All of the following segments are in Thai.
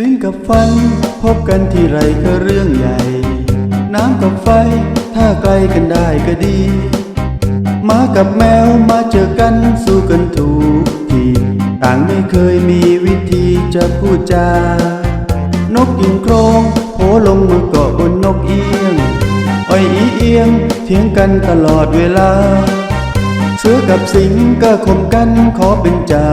ลิ้นกับฟัน พบกันที่ไรก็เรื่องใหญ่ น้ำกับไฟ ถ้าไกลกันได้ก็ดีหมากับแมวมาเจอกันสู้กันถูกทีต่างไม่เคยมีวิธีจะพูดจา นกกินโครงโผลงมาเกาะบนนกเอียงอ้อยอีเอียงเถียงกันตลอดเวลา เสือกับสิงก็คมกันขอเป็นเจ้า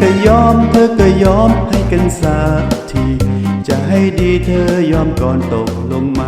ก็ยอมเธอก็ยอมให้กันสักที จะให้ดีเธอยอมก่อนตกลงไหม